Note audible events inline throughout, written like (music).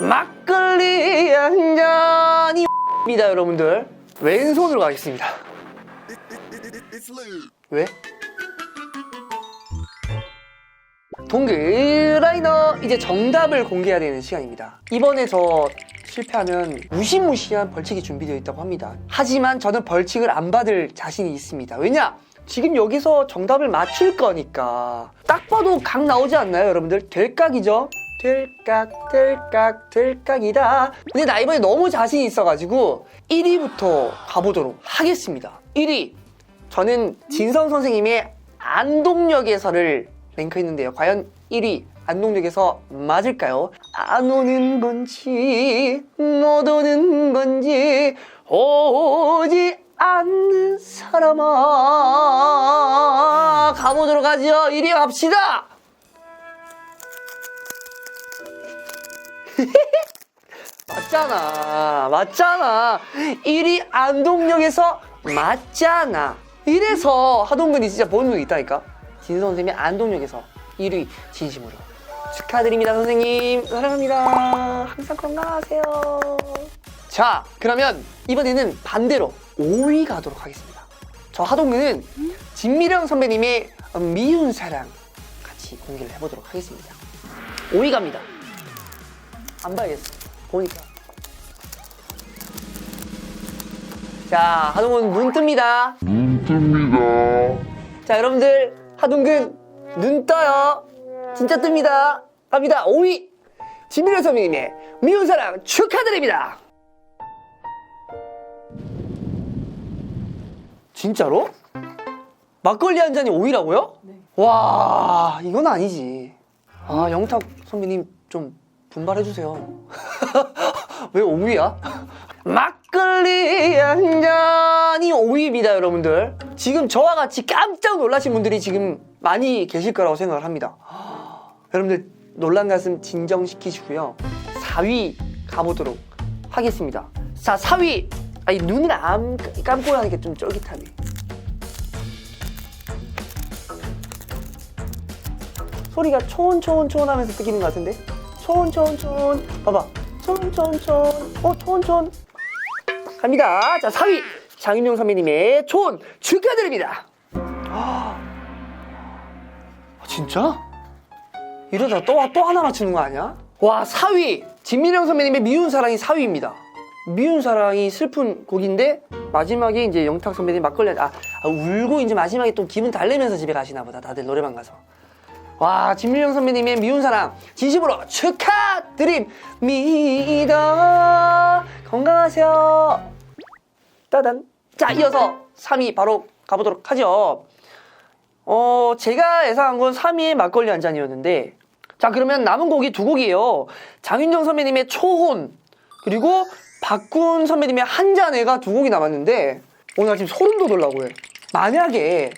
막걸리 한 잔이 입니다 여러분들. 왼손으로 가겠습니다. 왜? 동그라이너 이제 정답을 공개해야 되는 시간입니다. 이번에 저 실패하면 무시무시한 벌칙이 준비되어 있다고 합니다. 하지만 저는 벌칙을 안 받을 자신이 있습니다. 왜냐? 지금 여기서 정답을 맞출 거니까 딱 봐도 각 나오지 않나요 여러분들? 될각이죠? 될각 될각 될각이다 근데 나 이번에 너무 자신이 있어가지고 1위부터 가보도록 하겠습니다 1위 저는 진성 선생님의 안동역에서를 랭크했는데요. 과연 1위 안동역에서 맞을까요? 안 오는 건지 못 오는 건지 오지 않는 사람아 가보도록 하죠. 1위 갑시다. (laughs) 맞잖아. 맞잖아. 1위 안동역에서 맞잖아. 이래서 하동근이 진짜 눈이 있다니까. 진 선생님이 안동역에서 1위 진심으로 축하드립니다 선생님 사랑합니다 항상 건강하세요 자 그러면 이번에는 반대로 5위 가도록 하겠습니다 저 하동근은 진미령 선배님의 미운 사랑 같이 공개를 해보도록 하겠습니다. 5위 갑니다. 안 봐야겠어. 보니까. 자 하동근 눈 뜹니다. 눈 뜹니다. 자 여러분들 하동근 눈 떠요. 진짜 뜹니다. 갑니다. 5위 진미령 선배님의 미운 사랑 축하드립니다 진짜로? 막걸리 한 잔이 5위라고요? 와 이건 아니지. 아 영탁 선배님 좀 분발해주세요. (laughs) 왜 5위야? 막걸리 한 잔이 5위입니다 여러분들. 지금 저와 같이 깜짝 놀라신 분들이 지금 많이 계실 거라고 생각을 합니다. (gasps) 여러분들 놀란 가슴 진정시키시고요. 4위 가보도록 하겠습니다. 자 4위 아니 눈을 안 감고 하는 게 좀 쫄깃하네 소리가 초온초온초온 하면서 뜯기는 것 같은데? 초온초온초온. 봐봐. 초온초온초온. 어 초온초온. 갑니다. 자 4위. 장윤용 선배님의 초온 축하드립니다. 아. 진짜? 이러다 또, 또 하나 맞추는 거 아니야? 와 4위. 진민영 선배님의 미운 사랑이 4위입니다 미운 사랑이 슬픈 곡인데 마지막에 이제 영탁 선배님 막걸리 아, 아, 울고 이제 마지막에 또 기분 달래면서 집에 가시나 보다 다들 노래방 가서. 와 진민영 선배님의 미운 사랑 진심으로 축하드립니다. 건강하세요. 따단. 자 이어서 3위 바로 가보도록 하죠. 어 제가 예상한 건 3위의 막걸리 한 잔이었는데 자 그러면 남은 곡이 두 곡이에요. 장윤정 선배님의 초혼 그리고 박군 선배님의 한 잔에가 두 곡이 남았는데 오늘 아침 소름 돋으려고 해. 만약에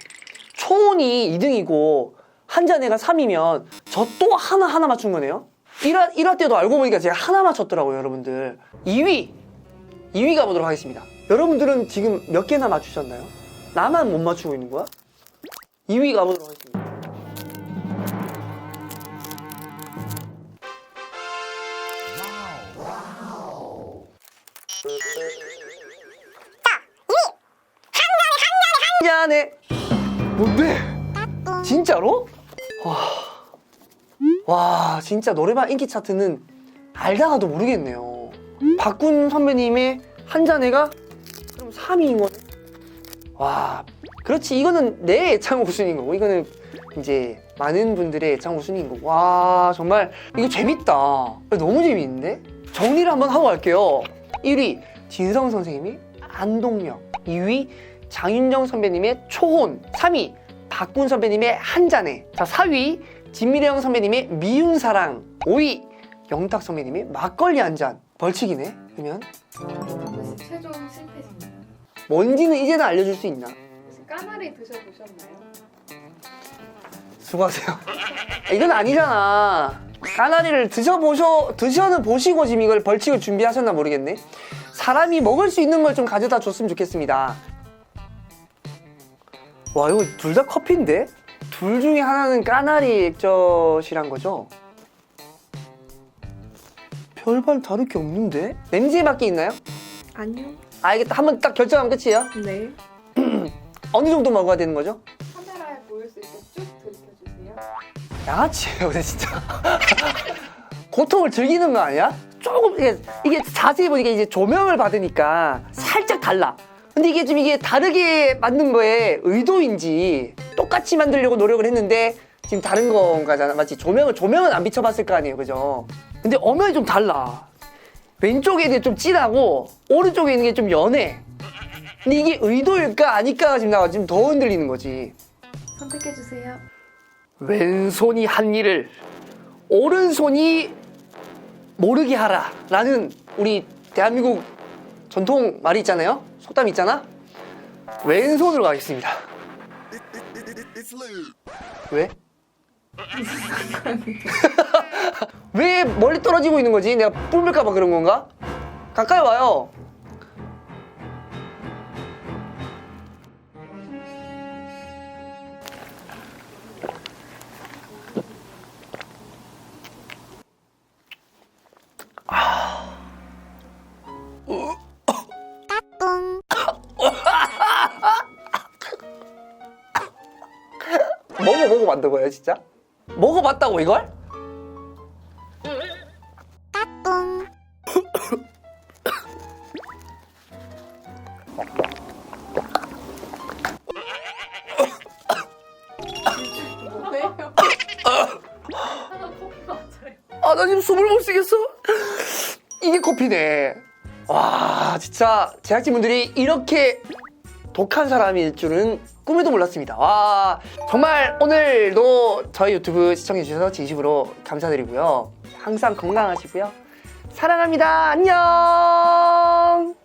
초혼이 2등이고 한 잔에가 3위면 저 또 하나 하나 맞춘 거네요? 1화, 1화 때도 알고 보니까 제가 하나 맞췄더라고요 여러분들. 2위 2위 가보도록 하겠습니다. 여러분들은 지금 몇 개나 맞추셨나요? 나만 못 맞추고 있는 거야? 2위 가보도록 하겠습니다 한 잔에 뭔데? 진짜로? 와, 와 진짜 노래방 인기 차트는 알다가도 모르겠네요. 박군 선배님의 한 잔에가 그럼 3위인 거네. 와, 그렇지 이거는 내 애창 우순인 거고 이거는 이제 많은 분들의 애창 우순인 거고 와 정말 이거 재밌다. 너무 재밌는데? 정리를 한번 하고 갈게요. 1위 진성 선생님이 안동역 2위 장윤정 선배님의 초혼 3위 박군 선배님의 한 잔에 자 4위 진미령 선배님의 미운 사랑 5위 영탁 선배님의 막걸리 한 잔. 벌칙이네 그러면. 최종 실패입니다. 뭔지는 이제는 알려줄 수 있나? 혹시 까나리 드셔보셨나요? 수고하세요. (laughs) 이건 아니잖아 까나리를 드셔보셔 드셔는 보시고 지금 이걸 벌칙을 준비하셨나 모르겠네 사람이 먹을 수 있는 걸 좀 가져다 줬으면 좋겠습니다 와 이거 둘 다 커피인데 둘 중에 하나는 까나리 액젓이란 거죠 별반 다를 게 없는데? 냄새 맡기 있나요? 아니요. 알겠다. 한번 딱 결정하면 끝이에요. 네. (clears throat) 어느 정도 먹어야 되는 거죠? 양아치예요, 근데 진짜. (laughs) 고통을 즐기는 거 아니야? 조금 이게, 이게 자세히 보니까 이제 조명을 받으니까 살짝 달라. 근데 이게 좀 이게 다르게 만든 거에 의도인지 똑같이 만들려고 노력을 했는데 지금 다른 건가잖아, 맞지? 조명을 조명은 안 비춰봤을 거 아니에요, 그죠? 근데 엄연히 좀 달라. 왼쪽에 있는 게 좀 진하고 오른쪽에 있는 게 좀 연해. 근데 이게 의도일까 아닐까 지금 나 지금 더 흔들리는 거지. 선택해주세요. 왼손이 한 일을 오른손이 모르게 하라 라는 우리 대한민국 전통 말이 있잖아요 속담 있잖아 왼손으로 가겠습니다 왜? (laughs) 왜 멀리 떨어지고 있는 거지? 내가 뿜을까봐 그런 건가? 가까이 와요 먹어 먹어봤던 거예요 진짜? 먹어봤다고 이걸? 아 나 지금 숨을 못 쉬겠어 이게 커피네 와 진짜 제작진분들이 이렇게 독한 사람일 줄은 꿈에도 몰랐습니다. 와, 정말 오늘도 저희 유튜브 시청해주셔서 진심으로 감사드리고요. 항상 건강하시고요. 사랑합니다. 안녕!